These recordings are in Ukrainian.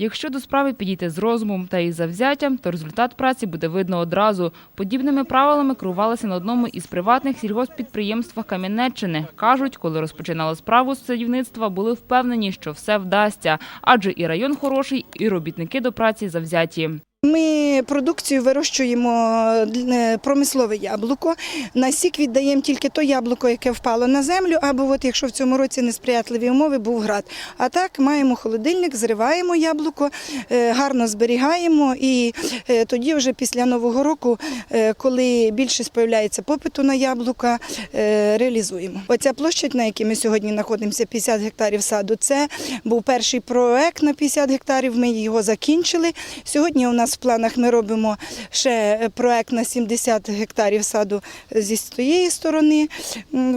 Якщо до справи підійти з розумом та із завзяттям, то результат праці буде видно одразу. Подібними правилами керувалися на одному із приватних сільгосппідприємствах Кам'янеччини. Кажуть, коли розпочинали справу з садівництва, були впевнені, що все вдасться, адже і район хороший, і робітники до праці завзяті. Ми продукцію вирощуємо е, промислове яблуко. На сік віддаємо тільки то яблуко, яке впало на землю, або от якщо в цьому році несприятливі умови, був град. А так маємо холодильник, зриваємо яблуко, е, гарно зберігаємо і е, тоді вже після Нового року, коли більше з'являється попиту на яблука, реалізуємо. Оця площадь, на якій ми сьогодні знаходимося, 50 гектарів саду, це був перший проект на 50 гектарів. Ми його закінчили. Сьогодні у нас в планах ми робимо ще проект на 70 гектарів саду зі тієї сторони.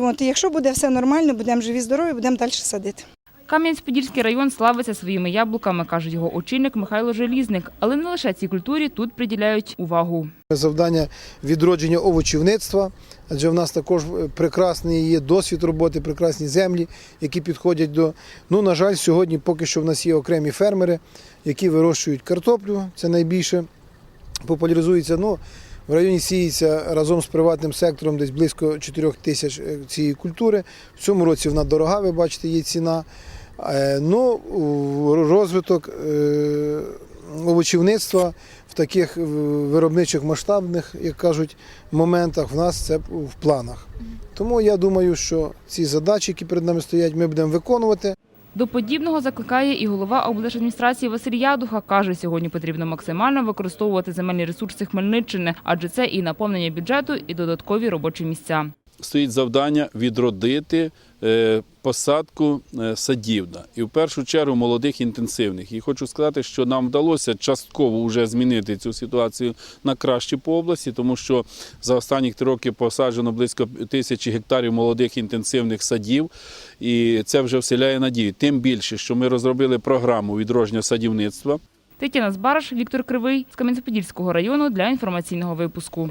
От, якщо буде все нормально, будемо живі, здорові, будемо далі садити. Кам'янець-Подільський район славиться своїми яблуками, каже його очільник Михайло Желізник. Але не лише цій культурі тут приділяють увагу. Завдання відродження овочівництва, адже в нас також прекрасний є досвід роботи, прекрасні землі, які підходять до. Ну, на жаль, сьогодні поки що в нас є окремі фермери, які вирощують картоплю. Це найбільше популяризується. Ну, в районі сіється разом з приватним сектором десь близько 4 тисяч е, цієї культури. В цьому році вона дорога, ви бачите, є ціна. Е, Ну, розвиток е, овочівництва в таких е, виробничих масштабних, як кажуть, моментах в нас це в планах. Тому я думаю, що ці задачі, які перед нами стоять, ми будемо виконувати. До подібного закликає і голова облдержадміністрації Василь Ядуха. Каже, сьогодні потрібно максимально використовувати земельні ресурси Хмельниччини, адже це і наповнення бюджету, і додаткові робочі місця. Стоїть завдання відродити е, посадку е, садівна. І в першу чергу молодих інтенсивних. І хочу сказати, що нам вдалося частково вже змінити цю ситуацію на краще по області, тому що за останні три роки посаджено близько тисячі гектарів молодих інтенсивних садів. І це вже вселяє надію. Тим більше, що ми розробили програму відродження садівництва. Тетяна Збараш, Віктор Кривий з Кам'янець-Подільського району для інформаційного випуску.